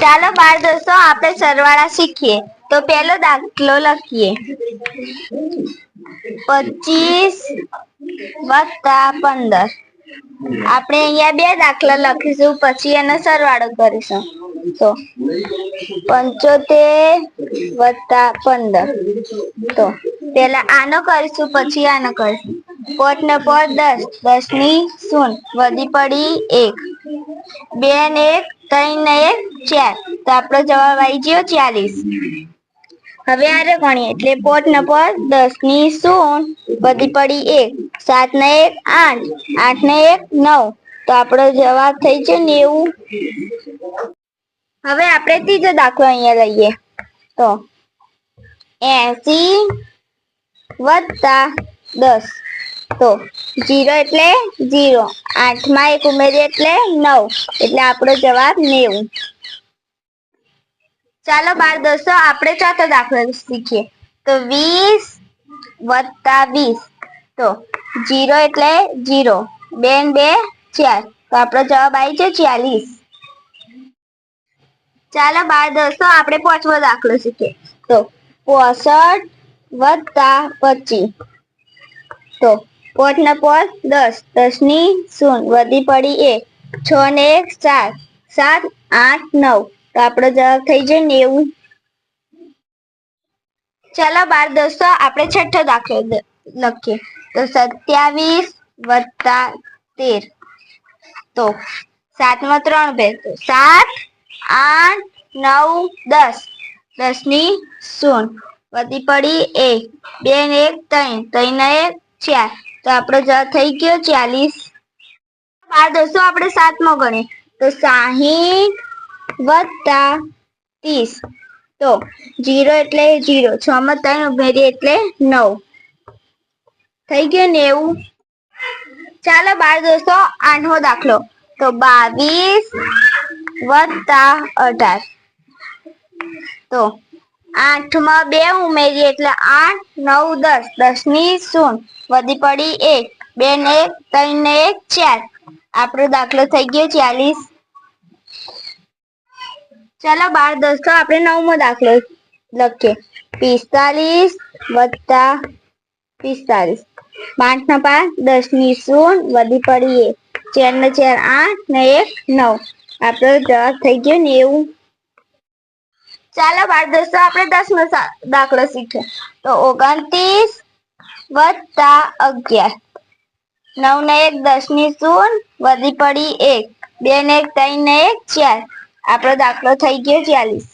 ચાલો બાળ દોસ્તો, આપણે સરવાળા શીખીએ. તો પહેલો દાખલો લખીએ. પચીસ વત્તા પંદર. આપણે અહીંયા બે દાખલા લખીશું, પછી એનો સરવાળો કરીશું. તો પંચોતેર વત્તા પંદર. તો પેલા આનો કરીશું, પછી આનો કરીશું. પોટ ને પોટ દસ દસની શૂન, વધી પડી એક. બે ને એક, ત્રણ ને એક, ચાર. તો આપણો જવાબ આવી ગયો ચાલીસ. હવે આરે ગણીએ એટલે પોટ ને પોટ દસની શૂન, વધી પડી એક. સાત ને એક, આઠ. આઠ ને એક, નવ. તો આપણો જવાબ થઈ છે નેવું. હવે આપણે ત્રીજો દાખલો અહીંયા લઈએ. તો એસી વત્તા દસ. તો જીરો એટલે જીરો આઠમાં એક ઉમેરીએ એટલે નવ. એટલે આપણો જવાબ નેવું. ચાલો બાર દોસ્તો, આપણે ચોથો દાખલો શીખીએ. તો વીસ વત્તા વીસ. તો જીરો એટલે જીરો બે બે, ચાર. તો આપણો જવાબ આવી છે ચાલીસ. ચાલો બાર દોસ્તો, આપણે પાંચમો દાખલો શીખીએ. તો પોસઠ વત્તા પચીસ. તો પોટ ને પોટ દસ. દસની શૂન. વધી પડી એક છ ને એક, ચાર. સાત, આઠ, નવ. તો આપણો જવાબ થઈ જાય નેવું. ચાલો, બાર દોસ્તો, આપણે છઠ્ઠો દાખલો લખીએ. તો સત્યાવીસ વત્તા તેર. તો સાતમાં ત્રણ બે. તો સાત, આઠ, નવ, દસ. દસની શૂન. વધી પડી એક બે ને એક, ત્રણ. ત્રણ ને એક, ચાર. તો આપણો જવાબ થઈ ગયો ચાલીસ. બાર દસો આપણે સાતમો ગણીએ. તો સાહીઠ વત્તા ત્રીસ. તો જીરો એટલે જીરો. છ માં ત્રણ ઉમેરીએ એટલે નવ. થઈ ગયો નેવું. ચાલો બાર દોસ્તો આઠમો દાખલો. તો બાવીસ વત્તા અઢાર. તો આઠમાં બે ઉમેરીએ એટલે આઠ, નવ, દસ. દસની શૂન. વધી પડી એક. બે ને એક, ત્રણ ને એક, ચાર. આપણો દાખલો થઈ ગયો ચાલીસ. ચાલો બાર, દસ તો આપણે નવમો દાખલો લખીએ. પિસ્તાલીસ વત્તા પિસ્તાલીસ. પાંચ ના પાંચ દસની શૂન, વધી પડી એક. ચાર ને ચાર, આઠ ને એક, નવ. આપણો જવાબ થઈ ગયો નેવું. ચાલો બાળ દોસ્તો આપણે દસમો દાખલો શીખ્યો તો ઓગણત્રીસ વત્તા અગિયાર. નવ ને એક દસની શૂન વધી પડી એક. બે ને એક ત્રણ ને એક, ચાર. આપણો દાખલો થઈ ગયો ચાલીસ.